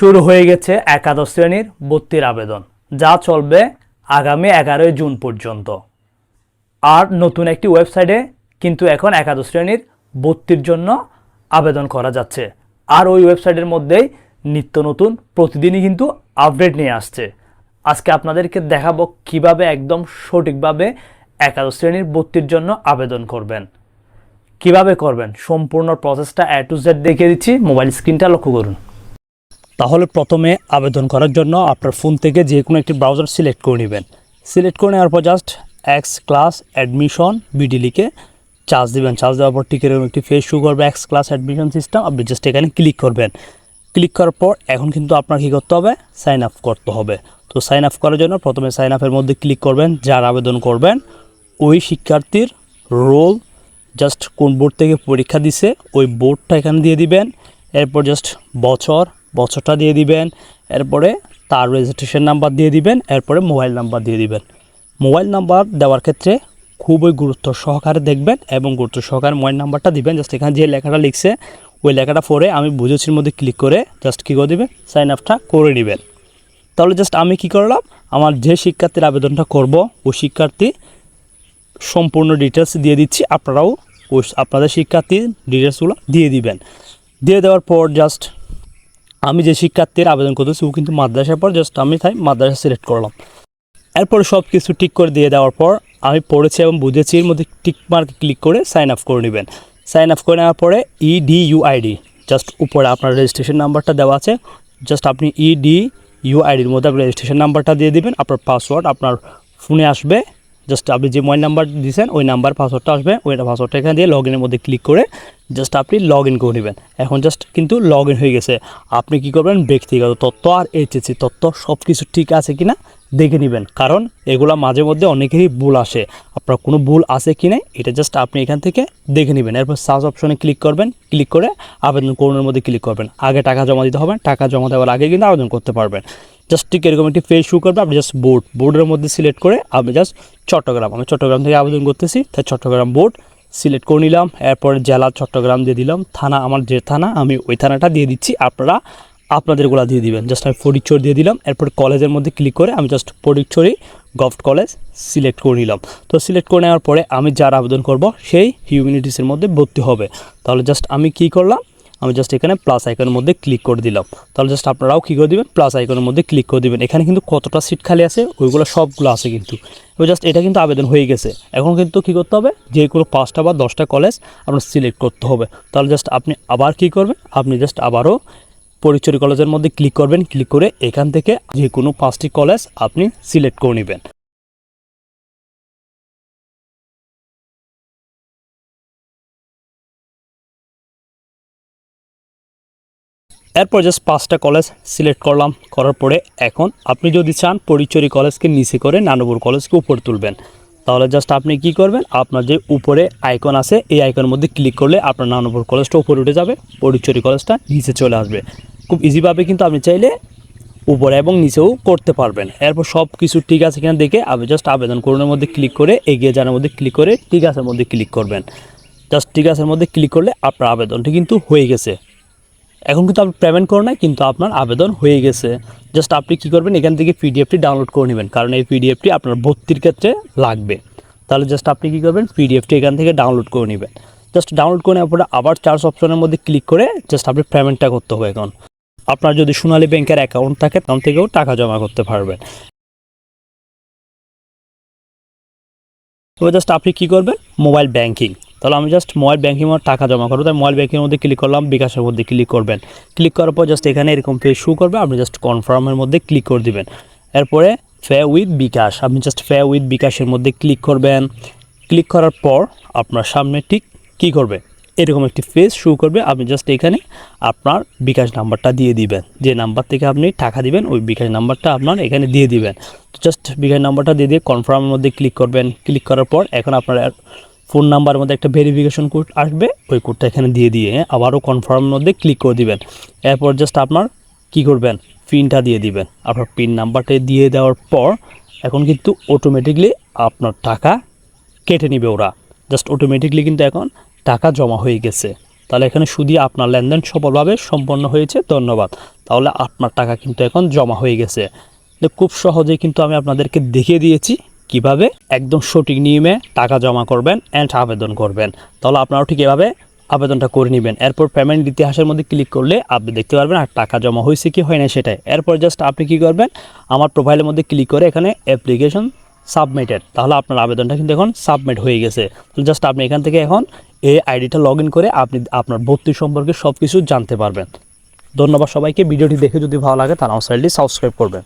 শুরু হয়ে গেছে একাদশ শ্রেণির ভর্তির আবেদন, যা চলবে আগামী এগারোই জুন পর্যন্ত। আর নতুন একটি ওয়েবসাইটে কিন্তু এখন একাদশ শ্রেণির ভর্তির জন্য আবেদন করা যাচ্ছে। আর ওই ওয়েবসাইটের মধ্যেই নিত্য নতুন প্রতিদিনই কিন্তু আপডেট নিয়ে আসছে। আজকে আপনাদেরকে দেখাবো কীভাবে একদম সঠিকভাবে একাদশ শ্রেণির ভর্তির জন্য আবেদন করবেন। কীভাবে করবেন? সম্পূর্ণ প্রসেসটা এ টু জেড দেখিয়ে দিচ্ছি। মোবাইল স্ক্রিনটা লক্ষ্য করুন। তাহলে প্রথমে আবেদন করার জন্য আপনার ফোন থেকে যে কোনো একটি ব্রাউজার সিলেক্ট করে নেবেন। সিলেক্ট করে নেওয়ার পর just X class admission BD লিখে চার্জ দেবেন। চার্জ দেওয়ার পর টিকের একটি ফেস শু করবে এক্স ক্লাস অ্যাডমিশন সিস্টেম আপনি জাস্ট এখানে ক্লিক করবেন। ক্লিক করার পর এখন কিন্তু আপনার কী করতে হবে? সাইন আপ করতে হবে। তো সাইন আপ করার জন্য প্রথমে সাইন আপের মধ্যে ক্লিক করবেন, যার আবেদন করবেন। ওই শিক্ষার্থীর রোল জাস্ট কোন বোর্ড থেকে পরীক্ষা দিছে, ওই বোর্ডটা এখানে দিয়ে দিবেন। এরপর জাস্ট বছর বছরটা দিয়ে দিবেন, এরপরে তার রেজিস্ট্রেশন নাম্বার দিয়ে দিবেন, এরপরে মোবাইল নাম্বার দিয়ে দিবেন। মোবাইল নাম্বার দেওয়ার ক্ষেত্রে খুবই গুরুত্ব সহকারে দেখবেন এবং গুরুত্ব সহকারে মোবাইল নাম্বারটা দিবেন। জাস্ট এখানে যে লেখাটা লিখছে, ওই লেখাটা পরে আমি বুঝেছির মধ্যে ক্লিক করে জাস্ট কী করে দেবেন? সাইন আপটা করে নেবেন। তাহলে জাস্ট আমি কি করলাম? আমার যে শিক্ষার্থীর আবেদনটা করব, ওই শিক্ষার্থী সম্পূর্ণ ডিটেলস দিয়ে দিচ্ছি। আপনারাও ওই আপনাদের শিক্ষার্থীর ডিটেলসগুলো দিয়ে দিবেন। দিয়ে দেওয়ার পর জাস্ট আমি যে শিক্ষার্থীর আবেদন করতেছি, ও কিন্তু মাদ্রাসার পর জাস্ট আমি তাই মাদ্রাসা সিলেক্ট করলাম। এরপর সব কিছু টিক করে দিয়ে দেওয়ার পর আমি পড়েছি এবং বুঝেছি এর মধ্যে টিক মার্ক ক্লিক করে সাইন আপ করে নেবেন। সাইন আপ করে নেওয়ার পরে E ইডি ইউআইডি জাস্ট উপরে আপনার রেজিস্ট্রেশন নাম্বারটা দেওয়া আছে। জাস্ট আপনি E ইডি ইউআইডির মধ্যে আপনি রেজিস্ট্রেশন নাম্বারটা দিয়ে দিবেন, আপনার পাসওয়ার্ড আপনার ফোনে আসবে। জাস্ট আপনি যে মোবাইল নাম্বার দিয়েছেন ওই নাম্বার পাসওয়ার্ডটা আসবে ওইটা পাসওয়ার্ডটা এখানে দিয়ে লগ ইনের মধ্যে ক্লিক করে জাস্ট আপনি লগ ইন করে নেবেন। এখন জাস্ট কিন্তু লগ ইন হয়ে গেছে। আপনি কি করবেন? ব্যক্তিগত তথ্য আর এইচএসি তথ্য সব কিছু ঠিক আছে কি না দেখে নেবেন। কারণ এগুলা মাঝে মধ্যে অনেকেরই ভুল আসে। আপনার কোনো ভুল আছে কি না এটা জাস্ট আপনি এখান থেকে দেখে নেবেন। এরপর সার্চ অপশনে ক্লিক করবেন। ক্লিক করে আবেদন করুনের মধ্যে ক্লিক করবেন। আগে টাকা জমা দিতে হবে। টাকা জমা দেওয়ার আগে কিন্তু আবেদন করতে পারবেন। জাস্ট ঠিক এরকম একটি পেজ শু করবে, আপনি জাস্ট বোর্ড বোর্ডের মধ্যে সিলেক্ট করে আপনি জাস্ট চট্টগ্রাম, আমি চট্টগ্রাম থেকে আবেদন করতেছি, তাই চট্টগ্রাম বোর্ড সিলেক্ট করে নিলাম, এরপরে জেলা চট্টগ্রাম দিয়ে দিলাম, থানা, আমার যে থানা, আমি ওই থানাটা দিয়ে দিচ্ছি, আপনারা আপনাদেরগুলো দিয়ে দিবেন জাস্ট আমি ফটিকচর দিয়ে দিলাম, এরপর কলেজের মধ্যে ক্লিক করে আমি just Fatikchhari govt college select করে নিলাম। তো সিলেক্ট করে নেওয়ার পরে আমি যার আবেদন করব, সেই হিউম্যানিটিসের মধ্যে ভর্তি হবে। তাহলে জাস্ট আমি কি করলাম আমি জাস্ট এখানে প্লাস আইকনের মধ্যে ক্লিক করে দিলাম। তাহলে জাস্ট আপনারাও কী করে দেবেন? প্লাস আইকনের মধ্যে ক্লিক করে দিবেন। এখানে কিন্তু কতটা সিট খালি আছে, ওইগুলো সবগুলো আছে কিন্তু। এবার জাস্ট এটা কিন্তু আবেদন হয়ে গেছে। এখন কিন্তু কী করতে হবে? যে কোনো পাঁচটা বা দশটা কলেজ আপনার সিলেক্ট করতে হবে। তাহলে জাস্ট আপনি আবার কি করবেন? আপনি জাস্ট আবারও পরিচয় কলেজের মধ্যে ক্লিক করবেন। ক্লিক করে এখান থেকে যে কোনো পাঁচটি কলেজ আপনি সিলেক্ট করে নেবেন। এরপর জাস্ট পাঁচটা কলেজ সিলেক্ট করলাম। করার পরে এখন আপনি যদি চান পরিচরি কলেজকে নিচে করে নানবুর কলেজকে উপরে তুলবেন। তাহলে জাস্ট আপনি কি করবেন? আপনার যে উপরে আইকন আছে, এই আইকনের মধ্যে ক্লিক করলে আপনার নানবুর কলেজটা উপরে উঠে যাবে, পরিচরি কলেজটা নিচে চলে আসবে। খুব ইজিভাবে কিন্তু আপনি চাইলে উপরে এবং নিচেও করতে পারবেন। এরপর সব কিছু ঠিক আছে কিনা দেখে আপনি জাস্ট আবেদন করুনের মধ্যে ক্লিক করে, এগিয়ে যাওয়ার মধ্যে ক্লিক করে ঠিক আছের মধ্যে ক্লিক করবেন। জাস্ট ঠিক আছের মধ্যে ক্লিক করলে আপনার আবেদনটি কিন্তু হয়ে গেছে। এখন কিন্তু আপনি পেমেন্ট করে নাই, কিন্তু আপনার আবেদন হয়ে গেছে। জাস্ট আপনি কী করবেন, এখান থেকে পিডিএফটি ডাউনলোড করে নেবেন, কারণ এই পিডিএফটি আপনার ভর্তির ক্ষেত্রে লাগবে। তাহলে জাস্ট আপনি কী করবেন পিডিএফটি এখান থেকে ডাউনলোড করে নেবেন। জাস্ট ডাউনলোড করে নেওয়ার পরে আবার চার্জ অপশনের মধ্যে ক্লিক করে জাস্ট আপনি পেমেন্টটা করতে হবে এখন। আপনার যদি সোনালী ব্যাংকের অ্যাকাউন্ট থাকে তখন থেকেও টাকা জমা করতে পারবেন। এবার জাস্ট আপনি কী করবেন মোবাইল ব্যাঙ্কিং তাহলে আমি জাস্ট মোবাইল ব্যাঙ্কিং আমার টাকা জমা করব। তাই মোবাইল ব্যাঙ্কিংয়ের মধ্যে ক্লিক করলাম, বিকাশের মধ্যে ক্লিক করবেন। ক্লিক করার পর জাস্ট এখানে এরকম পে শু করবে, আপনি জাস্ট কনফার্মের মধ্যে ক্লিক করে দেবেন। এরপরে ফে উইথ বিকাশ, আপনি জাস্ট ফে উইথ বিকাশের মধ্যে ক্লিক করবেন। ক্লিক করার পর আপনার সামনে ঠিক কী করবে? এরকম একটি ফেস শু করবে, আপনি জাস্ট এখানে আপনার বিকাশ নাম্বারটা দিয়ে দিবেন। যে নাম্বার থেকে আপনি টাকা দিবেন, ওই বিকাশ নাম্বারটা আপনার এখানে দিয়ে দিবেন। জাস্ট বিকাশ নাম্বারটা দিয়ে দিয়ে কনফার্মের মধ্যে ক্লিক করবেন। ক্লিক করার পর এখন আপনার ফোন নাম্বারের মধ্যে একটা ভেরিফিকেশন কোড আসবে, ওই কোডটা এখানে দিয়ে দিয়ে আবারও কনফার্মের মধ্যে ক্লিক করে দিবেন। এরপর জাস্ট আপনার কি করবেন? পিনটা দিয়ে দিবেন। আপনার পিন নাম্বারটা দিয়ে দেওয়ার পর এখন কিন্তু অটোমেটিকলি আপনার টাকা কেটে নিবে ওরা। জাস্ট অটোমেটিকলি কিন্তু এখন টাকা জমা হয়ে গেছে। তাহলে এখানে শুধু আপনার লেনদেন সফলভাবে সম্পন্ন হয়েছে, ধন্যবাদ। তাহলে আপনার টাকা কিন্তু এখন জমা হয়ে গেছে। খুব সহজেই কিন্তু আমি আপনাদেরকে দেখিয়ে দিয়েছি কীভাবে একদম সঠিক নিয়মে টাকা জমা করবেন অ্যান্ড আবেদন করবেন। তাহলে আপনারাও ঠিক এভাবে আবেদনটা করে নেবেন। এরপর পেমেন্ট ইতিহাসের মধ্যে ক্লিক করলে আপনি দেখতে পারবেন আর টাকা জমা হয়েছে কি হয় না সেটাই। এরপর জাস্ট আপনি কি করবেন? আমার প্রোফাইলের মধ্যে ক্লিক করে এখানে অ্যাপ্লিকেশন সাবমিটেড। তাহলে আপনার আবেদনটা কিন্তু এখন সাবমিট হয়ে গেছে। জাস্ট আপনি এখান থেকে এখন এই আইডিটা লগ করে আপনি আপনার ভর্তি সম্পর্কে সব কিছু জানতে পারবেন। ধন্যবাদ সবাইকে। ভিডিওটি দেখে যদি ভালো লাগে তাহলে আমার চ্যানেলটি সাবস্ক্রাইব করবেন।